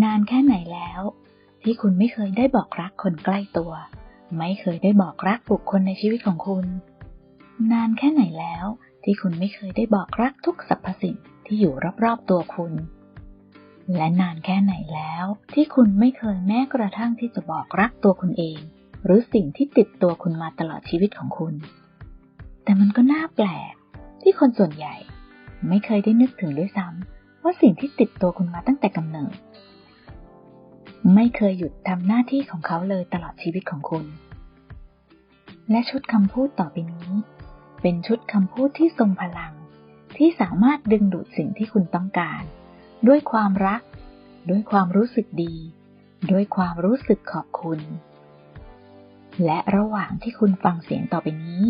นานแค่ไหนแล้ว ที่คุณไม่เคยได้บอกรักคนใกล้ตัว ไม่เคยได้บอกรักบุคคลในชีวิตของคุณ นานแค่ไหนแล้ว ที่คุณไม่เคยได้บอกรักทุกสรรพสิ่งที่อยู่รอบๆตัวคุณ และนานแค่ไหนแล้ว ที่คุณไม่เคยแม้กระทั่งที่จะบอกรักตัวคุณเอง หรือสิ่งที่ติดตัวคุณมาตลอดชีวิตของคุณ แต่มันก็น่าแปลก ที่คนส่วนใหญ่ ไม่เคยได้นึกถึงด้วยซ้ำว่าสิ่งที่ติดตัวคุณมาตั้งแต่กำเนิด ไม่เคยหยุดทำหน้าที่ของเขาเลยตลอดชีวิตของคุณ และชุดคำพูดต่อไปนี้ เป็นชุดคำพูดที่ทรงพลัง ที่สามารถดึงดูดสิ่งที่คุณต้องการ ด้วยความรัก ด้วยความรู้สึกดี ด้วยความรู้สึกขอบคุณ และระหว่างที่คุณฟังเสียงต่อไปนี้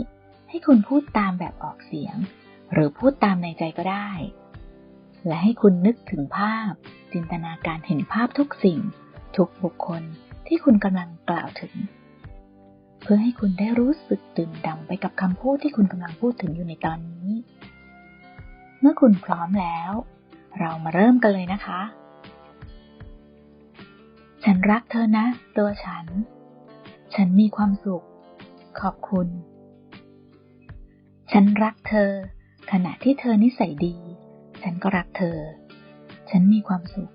ให้คุณพูดตามแบบออกเสียง หรือพูดตามในใจก็ได้ และให้คุณนึกถึงภาพ จินตนาการเห็นภาพทุกสิ่ง ทุกบุคคลที่คุณกำลังกล่าวถึง เพื่อให้คุณได้รู้สึกตื่นดำไปกับคำพูดที่คุณกำลังพูดถึงอยู่ในตอนนี้ เมื่อคุณพร้อมแล้ว เรามาเริ่มกันเลยนะคะ ฉันรักเธอนะ ตัวฉัน ฉันมีความสุข ขอบคุณ ฉันรักเธอ ขณะที่เธอนิสัยดี ฉันก็รักเธอ ฉันมีความสุข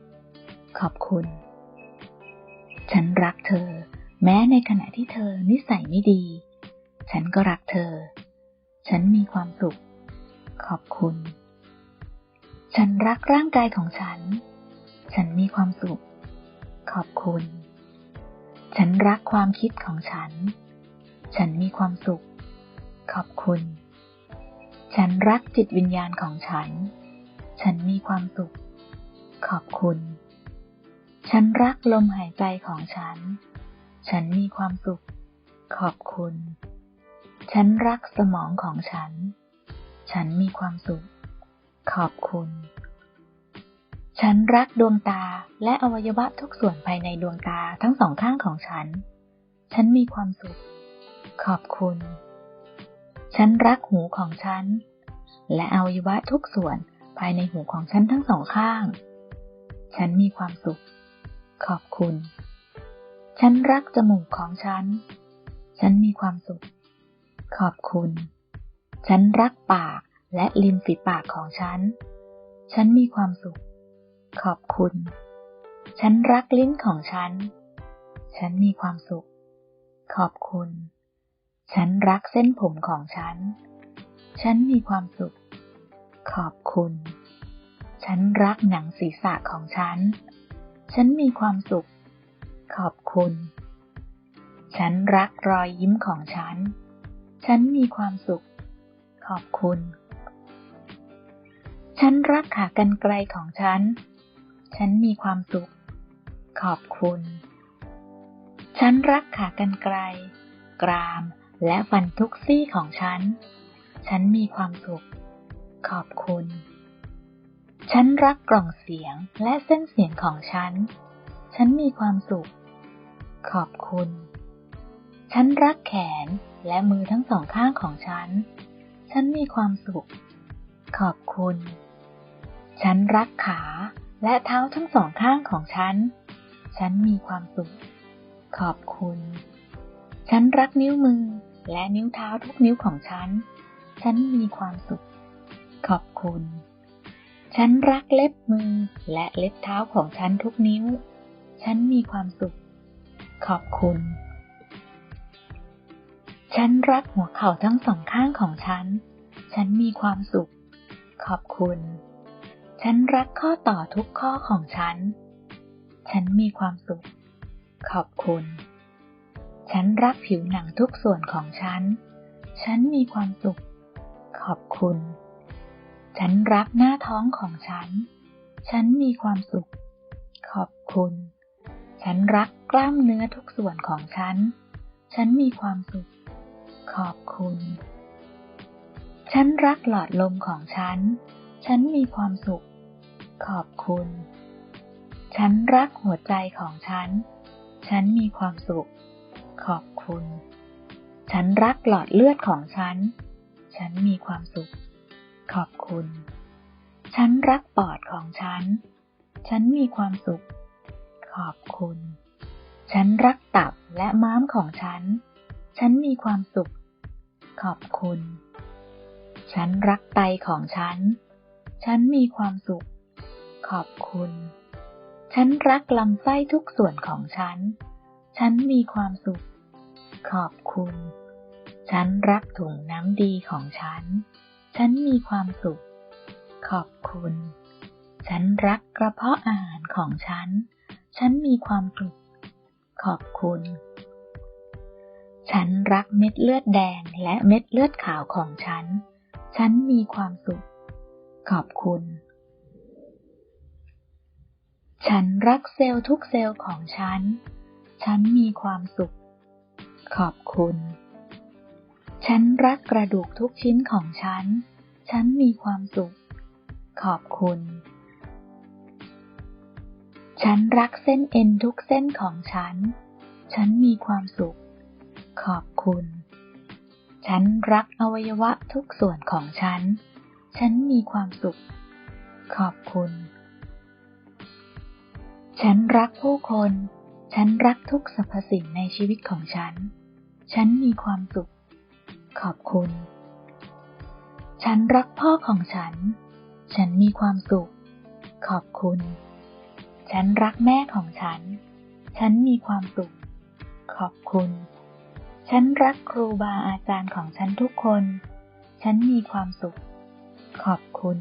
ขอบคุณ ฉันรักเธอ แม้ในขณะที่เธอนิสัยไม่ดี ฉันก็รักเธอ ฉันมีความสุข ขอบคุณ ฉันรักร่างกายของฉัน ฉันมีความสุข ขอบคุณ ฉันรักความคิดของฉัน ฉันมีความสุข ขอบคุณ ฉันรักจิตวิญญาณของฉัน ฉันมีความสุข ขอบคุณ ฉันรักลมหายใจของฉัน ฉันมีความสุข ขอบคุณ ฉันรักสมองของฉัน ฉันมีความสุข ขอบคุณ ฉันรักดวงตาและอวัยวะทุกส่วนภายในดวงตาทั้งสองข้างของฉัน ฉันมีความสุข ขอบคุณ ฉันรักหูของฉัน และอวัยวะทุกส่วนภายในหูของฉันทั้งสองข้าง ฉันมีความสุข ขอบคุณ ฉันรักจมูกของฉัน ฉันมีความสุข ขอบคุณ ฉันรักปากและริมฝีปากของฉัน ฉันมีความสุข ขอบคุณ ฉันรักลิ้นของฉัน ฉันมีความสุข ขอบคุณ ฉันรักเส้นผมของฉัน ฉันมีความสุข ขอบคุณ ฉันรักหนังศีรษะของฉัน ฉันมีความสุข ขอบคุณ ฉันรักรอยยิ้มของฉัน ฉันมีความสุข ขอบคุณ ฉันรักขากรรไกรของฉัน ฉันมีความสุข ขอบคุณ ฉันรักขากรรไกรกรามและฟันทุกซี่ของฉัน ฉันมีความสุข ขอบคุณ ฉันรักกล่องเสียงและเส้นเสียงของฉัน ฉันมีความสุข ขอบคุณ ฉันรักแขนและมือทั้งสองข้างของฉัน ฉันมีความสุข ขอบคุณ ฉันรักขาและเท้าทั้งสองข้างของฉัน ฉันมีความสุข ขอบคุณ ฉันรักนิ้วมือและนิ้วเท้าทุกนิ้วของฉัน ฉันมีความสุข ขอบคุณ ฉันรักเล็บมือและเล็บเท้าของฉันทุกนิ้ว ฉันมีความสุข ขอบคุณ ฉันรักหัวเข่าทั้งสองข้างของฉัน ฉันมีความสุข ขอบคุณ ฉันรักข้อต่อทุกข้อของฉัน ฉันมีความสุข ขอบคุณ ฉันรักผิวหนังทุกส่วนของฉัน ฉันมีความสุข ขอบคุณ ฉันรักหน้าท้องของฉัน ฉันมีความสุข ขอบคุณ ฉันรักกล้ามเนื้อทุกส่วนของฉัน ฉันมีความสุข ขอบคุณ ฉันรักหลอดลมของฉัน ฉันมีความสุข ขอบคุณ ฉันรักหัวใจของฉัน ฉันมีความสุข ขอบคุณ ฉันรักหลอดเลือดของฉัน ฉันมีความสุข ขอบคุณ ฉันรักปอดของฉัน ฉันมีความสุข ขอบคุณ ฉันรักตับและม้ามของฉัน ฉันมีความสุข ขอบคุณ ฉันรักไตของฉัน ฉันมีความสุข ขอบคุณ ฉันรักลำไส้ทุกส่วนของฉัน ฉันมีความสุข ขอบคุณ ฉันรักถุงน้ำดีของฉัน ฉันมีความสุข ขอบคุณ ฉันรักกระเพาะอาหารของฉัน ฉันมีความสุข ขอบคุณ ฉันรักเม็ดเลือดแดงและเม็ดเลือดขาวของฉัน ฉันมีความสุข ขอบคุณ ฉันรักเซลล์ทุกเซลล์ของฉัน ฉันมีความสุข ขอบคุณ ฉันรักกระดูกทุกชิ้นของฉัน ฉันมีความสุข ขอบคุณ ฉันรักเส้นเอ็นทุกเส้นของฉัน ฉันมีความสุข ขอบคุณ ฉันรักอวัยวะทุกส่วนของฉัน ฉันมีความสุข ขอบคุณ ฉันรักผู้คน ฉันรักทุกสรรพสิ่งในชีวิตของฉัน ฉันมีความสุข ขอบคุณ ฉันรักพ่อของฉัน ฉันมีความสุข ขอบคุณ ฉันรักแม่ของฉัน ฉันมีความสุข ขอบคุณ ฉันรักครูบาอาจารย์ของฉันทุกคน ฉันมีความสุข ขอบคุณ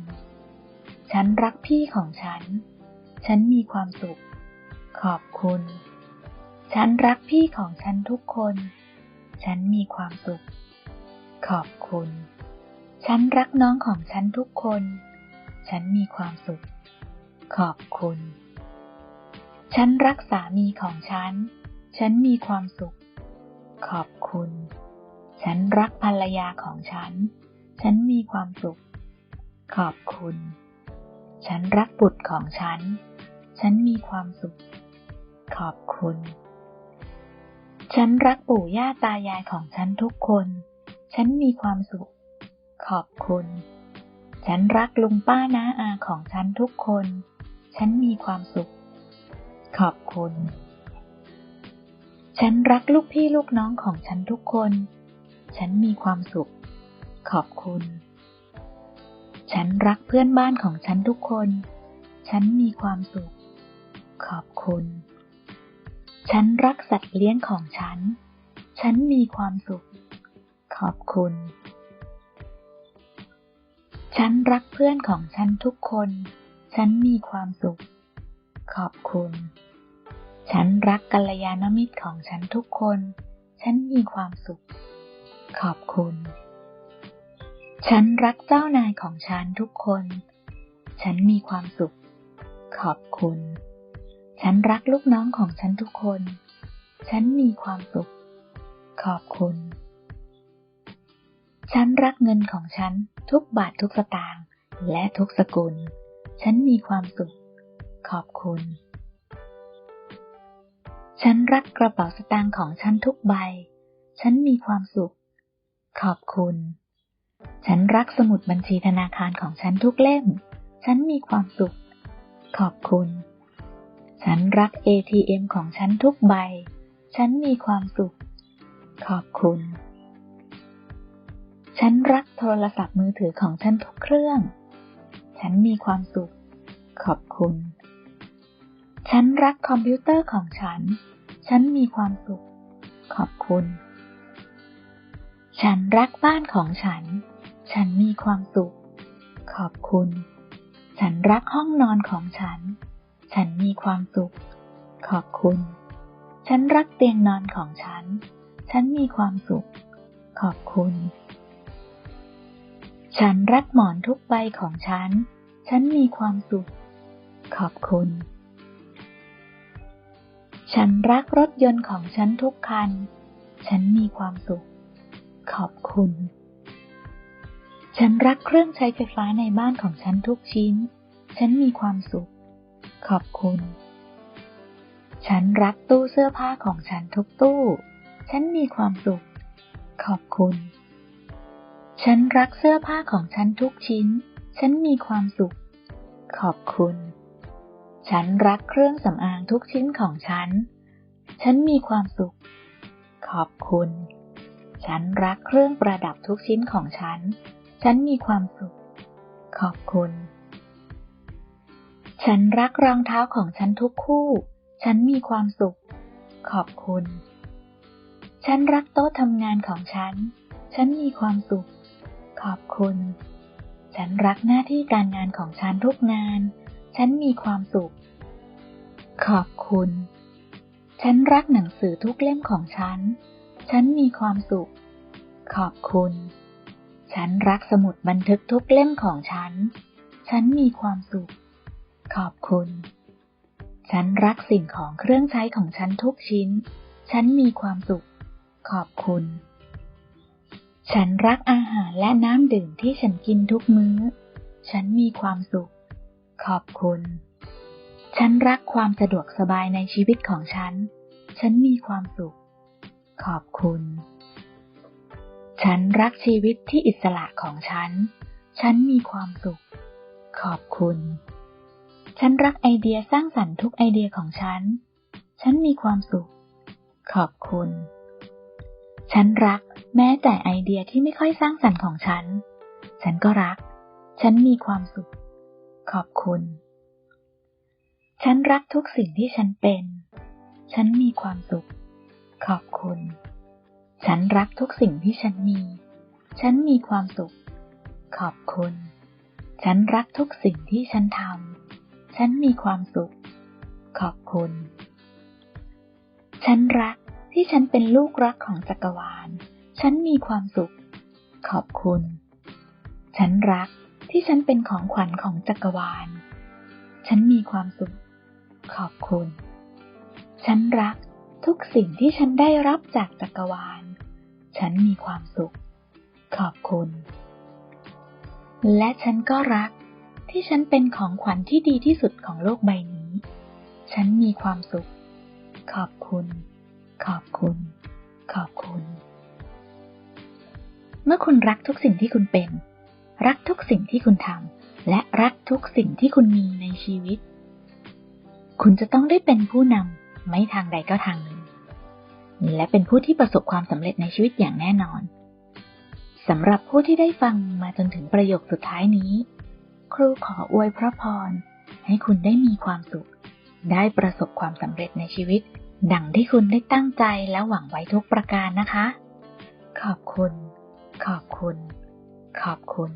ฉันรักพี่ของฉัน ฉันมีความสุข ขอบคุณ ฉันรักพี่ของฉันทุกคน ฉันมีความสุข ขอบคุณ ฉันรักน้องของฉันทุกคน ฉันมีความสุข ขอบคุณ ฉันรักสามีของฉัน ฉันมีความสุข ขอบคุณ ฉันรักภรรยาของฉัน ฉันมีความสุข ขอบคุณ ฉันรักบุตรของฉัน ฉันมีความสุข ขอบคุณ ฉันรักปู่ย่าตายายของฉันทุกคน ฉันมีความสุข ขอบคุณ ฉันรักลุงป้าน้าอาของฉันทุกคน ฉันมีความสุข ขอบคุณ ฉันรักลูกพี่ลูกน้องของฉันทุกคน ฉันมีความสุข ขอบคุณ ฉันรักเพื่อนบ้านของฉันทุกคน ฉันมีความสุข ขอบคุณ ฉันรักสัตว์เลี้ยงของฉัน ฉันมีความสุข ขอบคุณ ฉันรักเพื่อนของฉันทุกคน ฉันมีความสุข ขอบคุณ ฉันรักกัลยาณมิตรของฉันทุกคน ฉันมีความสุข ขอบคุณ ฉันรักเจ้านายของฉันทุกคน ฉันมีความสุข ขอบคุณ ฉันรักลูกน้องของฉันทุกคน ฉันมีความสุข ขอบคุณ ฉันรักเงินของฉันทุกบาททุกสตางค์และทุกสกุล ฉันมีความสุข ขอบคุณ ฉันรักกระเป๋าสตางค์ของฉันทุกใบ ฉันมีความสุข ขอบคุณ ฉันรักสมุดบัญชีธนาคารของฉันทุกเล่ม ฉันมีความสุข ขอบคุณ ฉันรัก ATM ของฉันทุกใบ ฉันมีความสุข ขอบคุณ ฉันรักโทรศัพท์มือถือของฉันทุกเครื่อง ฉันมีความสุข ขอบคุณ ฉันรักคอมพิวเตอร์ของฉัน ฉันมีความสุข ขอบคุณ ฉันรักบ้านของฉัน ฉันมีความสุข ขอบคุณ ฉันรักห้องนอนของฉัน ฉันมีความสุข ขอบคุณ ฉันรักเตียงนอนของฉัน ฉันมีความสุข ขอบคุณ ฉันรักหมอนทุกใบของฉัน ฉันมีความสุข ขอบคุณ ฉันรักรถยนต์ของฉันทุกคัน ฉันมีความสุข ขอบคุณ ฉันรักเครื่องใช้ไฟฟ้าในบ้านของฉันทุกชิ้น ฉันมีความสุข ขอบคุณ ฉันรักตู้เสื้อผ้าของฉันทุกตู้ ฉันมีความสุข ขอบคุณ ฉันรักเสื้อผ้าของฉันทุกชิ้น ฉันมีความสุข ขอบคุณ ฉันรักเครื่องสำอางทุกชิ้นของฉัน ฉันมีความสุข ขอบคุณ ฉันรักเครื่องประดับทุกชิ้นของฉัน ฉันมีความสุข ขอบคุณ ฉันรักรองเท้าของฉันทุกคู่ ฉันมีความสุข ขอบคุณ ฉันรักโต๊ะทำงานของฉัน ฉันมีความสุข อบคุณ ฉันรักหน้าที่การงานของฉันทุกงาน ฉันมีความสุข ขอบคุณ ฉันรักหนังสือทุกเล่มของฉัน ฉันมีความสุข ขอบคุณ ฉันรักสมุดบันทึกทุกเล่มของฉัน ฉันมีความสุข ขอบคุณ ฉันรักสิ่งของเครื่องใช้ของฉันทุกชิ้น ฉันมีความสุข ขอบคุณ ฉันรักอาหารและน้ำดื่มที่ฉันกินทุกมื้อ ฉันมีความสุข ขอบคุณ ฉันรักความสะดวกสบายในชีวิตของฉัน ฉันมีความสุข ขอบคุณ ฉันรักชีวิตที่อิสระของฉัน ฉันมีความสุข ขอบคุณ ฉันรักไอเดียสร้างสรรค์ทุกไอเดียของฉัน ฉันมีความสุข ขอบคุณ ฉันรัก แม้แต่ไอเดียที่ไม่ค่อยสร้างสรรค์ของฉัน ฉันก็รัก ฉันมีความสุข ขอบคุณ ฉันรักทุกสิ่งที่ฉันเป็น ฉันมีความสุข ขอบคุณ ฉันรักทุกสิ่งที่ฉันมี ฉันมีความสุข ขอบคุณ ฉันรักทุกสิ่งที่ฉันทำ ฉันมีความสุข ขอบคุณ ฉันรักที่ฉันเป็นลูกรักของจักรวาล ฉันมีความสุข ขอบคุณ ฉันรักที่ฉันเป็นของขวัญของจักรวาล ฉันมีความสุข ขอบคุณ ฉันรักทุกสิ่งที่ฉันได้รับจากจักรวาล ฉันมีความสุข ขอบคุณ และฉันก็รักที่ฉันเป็นของขวัญที่ดีที่สุดของโลกใบนี้ ฉันมีความสุข ขอบคุณ ขอบคุณ ขอบคุณ เมื่อคุณรักทุกสิ่งที่คุณเป็น รักทุกสิ่งที่คุณทำและรักทุกสิ่งที่คุณมีในชีวิต คุณจะต้องได้เป็นผู้นำไม่ทางใดก็ทางหนึ่ง และเป็นผู้ที่ประสบความสำเร็จในชีวิตอย่างแน่นอนสำหรับผู้ที่ได้ฟังมาจนถึงประโยคสุดท้ายนี้ ครูขออวยพระพร ให้คุณได้มีความสุข ได้ประสบความสำเร็จในชีวิต ดังที่คุณได้ตั้งใจและหวังไว้ทุกประการนะคะ ขอบคุณ ขอบคุณ ขอบคุณ